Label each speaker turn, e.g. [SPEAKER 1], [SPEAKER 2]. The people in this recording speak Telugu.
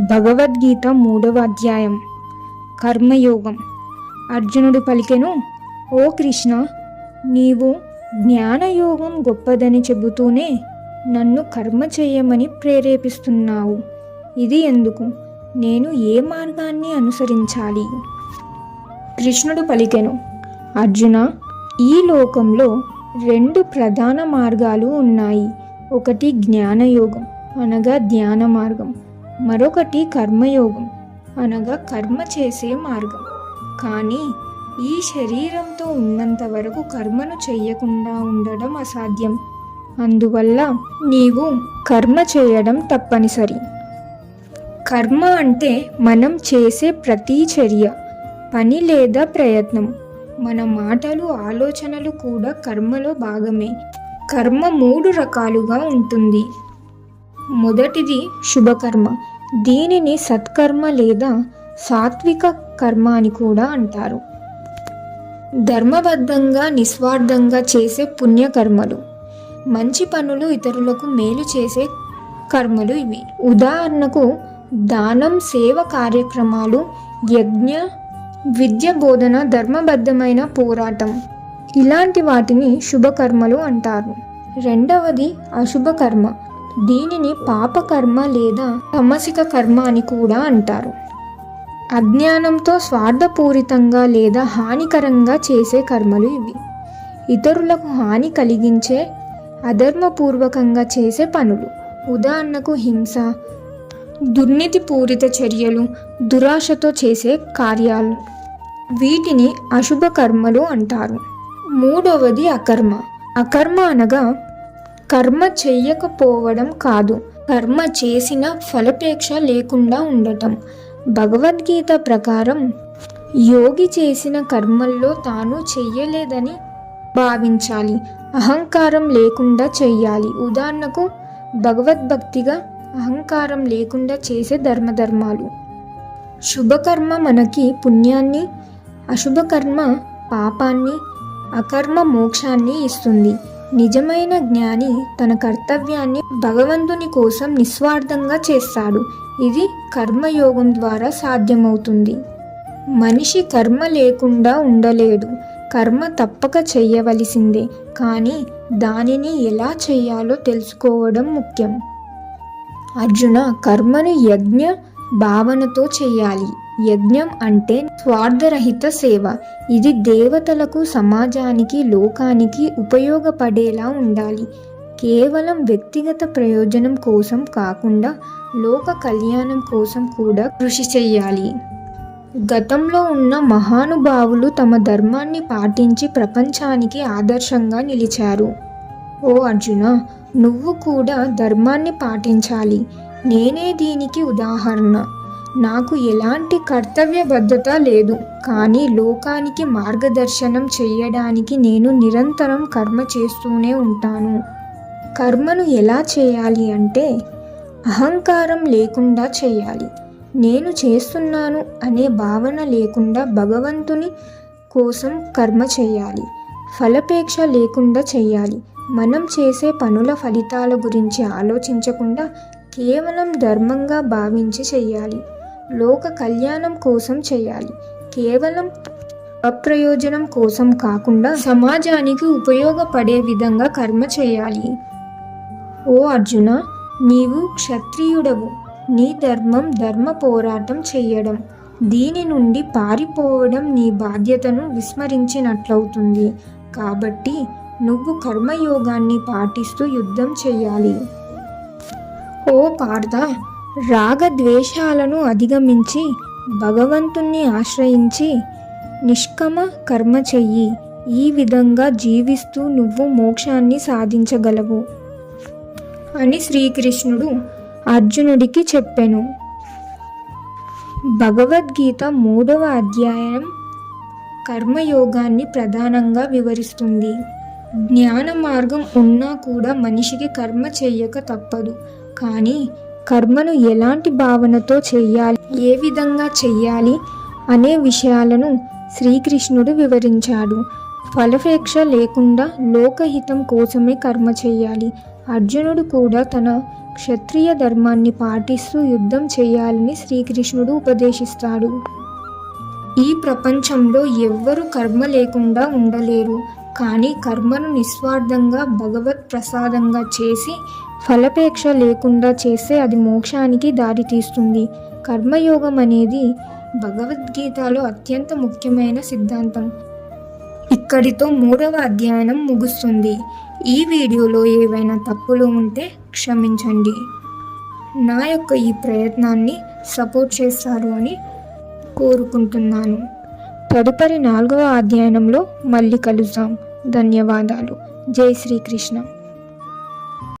[SPEAKER 1] భగవద్గీత మూడవ అధ్యాయం. కర్మయోగం. అర్జునుడు పలికెను ఓ కృష్ణ నీవు జ్ఞానయోగం గొప్పదని చెబుతూనే నన్ను కర్మ చేయమని ప్రేరేపిస్తున్నావు. ఇది ఎందుకు? నేను ఏ మార్గాన్ని అనుసరించాలి? కృష్ణుడు పలికెను అర్జున ఈ లోకంలో రెండు ప్రధాన మార్గాలు ఉన్నాయి. ఒకటి జ్ఞానయోగం అనగా ధ్యాన మార్గం. మరొకటి కర్మయోగం. అనగా కర్మ చేసే మార్గం. కానీ ఈ శరీరంతో ఉన్నంత వరకు కర్మను చెయ్యకుండా ఉండడం అసాధ్యం. అందువల్ల నీవు కర్మ చేయడం తప్పనిసరి. కర్మ అంటే మనం చేసే ప్రతి చర్య పని లేదా ప్రయత్నం. మన మాటలు ఆలోచనలు కూడా కర్మలో భాగమే. కర్మ మూడు రకాలుగా ఉంటుంది. మొదటిది శుభకర్మ. దీనిని సత్కర్మ లేదా సాత్విక కర్మ అని కూడా అంటారు. ధర్మబద్ధంగా నిస్వార్థంగా చేసే పుణ్యకర్మలు. మంచి పనులు ఇతరులకు మేలు చేసే కర్మలు ఇవి. ఉదాహరణకు దానం సేవ కార్యక్రమాలు యజ్ఞ విద్య బోధన ధర్మబద్ధమైన పోరాటం. ఇలాంటి వాటిని శుభకర్మలు అంటారు. రెండవది అశుభకర్మ. దీనిని పాపకర్మ లేదా తమసిక కర్మ అని కూడా అంటారు. అజ్ఞానంతో స్వార్థపూరితంగా లేదా హానికరంగా చేసే కర్మలు ఇవి. ఇతరులకు హాని కలిగించే అధర్మపూర్వకంగా చేసే పనులు. ఉదాహరణకు హింస దుర్నీతిపూరిత చర్యలు దురాశతో చేసే కార్యాలు. వీటిని అశుభ కర్మలు అంటారు. మూడవది అకర్మ. అకర్మ అనగా కర్మ చెయ్యకపోవడం కాదు. కర్మ చేసిన ఫలపేక్ష లేకుండా ఉండటం. భగవద్గీత ప్రకారం యోగి చేసిన కర్మల్లో తాను చెయ్యలేదని భావించాలి. అహంకారం లేకుండా చెయ్యాలి. ఉదాహరణకు భగవద్భక్తిగా అహంకారం లేకుండా చేసే ధర్మధర్మాలు. శుభకర్మ మనకి పుణ్యాన్ని అశుభకర్మ పాపాన్ని అకర్మ మోక్షాన్ని ఇస్తుంది. నిజమైన జ్ఞాని తన కర్తవ్యాన్ని భగవంతుని కోసం నిస్వార్థంగా చేస్తాడు. ఇది కర్మయోగం ద్వారా సాధ్యమవుతుంది. మనిషి కర్మ లేకుండా ఉండలేడు. కర్మ తప్పక చేయవలసిందే. కానీ దానిని ఎలా చేయాలో తెలుసుకోవడం ముఖ్యం. అర్జున కర్మను యజ్ఞ భావనతో చేయాలి. యజ్ఞం అంటే స్వార్థరహిత సేవ. ఇది దేవతలకు సమాజానికి లోకానికి ఉపయోగపడేలా ఉండాలి. కేవలం వ్యక్తిగత ప్రయోజనం కోసం కాకుండా లోక కళ్యాణం కోసం కూడా కృషి చేయాలి. గతంలో ఉన్న మహానుభావులు తమ ధర్మాన్ని పాటించి ప్రపంచానికి ఆదర్శంగా నిలిచారు. ఓ అర్జున నువ్వు కూడా ధర్మాన్ని పాటించాలి. నేనే దీనికి ఉదాహరణ. నాకు ఎలాంటి కర్తవ్యబద్ధత లేదు కానీ లోకానికి మార్గదర్శనం చేయడానికి నేను నిరంతరం కర్మ చేస్తూనే ఉంటాను. కర్మను ఎలా చేయాలి అంటే అహంకారం లేకుండా చేయాలి. నేను చేస్తున్నాను అనే భావన లేకుండా భగవంతుని కోసం కర్మ చేయాలి. ఫలపేక్ష లేకుండా చేయాలి. మనం చేసే పనుల ఫలితాల గురించి ఆలోచించకుండా కేవలం ధర్మంగా భావించి చేయాలి. లోక కళ్యాణం కోసం చేయాలి. కేవలం అప్రయోజనం కోసం కాకుండా సమాజానికి ఉపయోగపడే విధంగా కర్మ చేయాలి. ఓ అర్జున నీవు క్షత్రియుడవు. నీ ధర్మం ధర్మ పోరాటం చెయ్యడం. దీని నుండి పారిపోవడం నీ బాధ్యతను విస్మరించినట్లవుతుంది. కాబట్టి నువ్వు కర్మయోగాన్ని పాటిస్తూ యుద్ధం చెయ్యాలి. ఓ పార్థ రాగద్వేషాలను అధిగమించి భగవంతుణ్ణి ఆశ్రయించి నిష్కమ కర్మ చెయ్యి. ఈ విధంగా జీవిస్తూ నువ్వు మోక్షాన్ని సాధించగలవు అని శ్రీకృష్ణుడు అర్జునుడికి చెప్పెను. భగవద్గీత మూడవ అధ్యాయం కర్మయోగాన్ని ప్రధానంగా వివరిస్తుంది. జ్ఞాన మార్గం ఉన్నా కూడా మనిషికి కర్మ చెయ్యక తప్పదు. కానీ కర్మను ఎలాంటి భావనతో చెయ్యాలి ఏ విధంగా చెయ్యాలి అనే విషయాలను శ్రీకృష్ణుడు వివరించాడు. ఫలపేక్ష లేకుండా లోకహితం కోసమే కర్మ చేయాలి. అర్జునుడు కూడా తన క్షత్రియ ధర్మాన్ని పాటిస్తూ యుద్ధం చేయాలని శ్రీకృష్ణుడు ఉపదేశిస్తాడు. ఈ ప్రపంచంలో ఎవ్వరు కర్మ లేకుండా ఉండలేరు. కానీ కర్మను నిస్వార్థంగా భగవత్ ప్రసాదంగా చేసి ఫలపేక్ష లేకుండా చేస్తే అది మోక్షానికి దారితీస్తుంది. కర్మయోగం అనేది భగవద్గీతలో అత్యంత ముఖ్యమైన సిద్ధాంతం. ఇక్కడితో మూడవ అధ్యయనం ముగుస్తుంది. ఈ వీడియోలో ఏవైనా తప్పులు ఉంటే క్షమించండి. నా యొక్క ఈ ప్రయత్నాన్ని సపోర్ట్ చేస్తారు అని కోరుకుంటున్నాను. తదుపరి నాలుగవ అధ్యయనంలో మళ్ళీ కలుద్దాం. ధన్యవాదాలు. జై శ్రీకృష్ణ.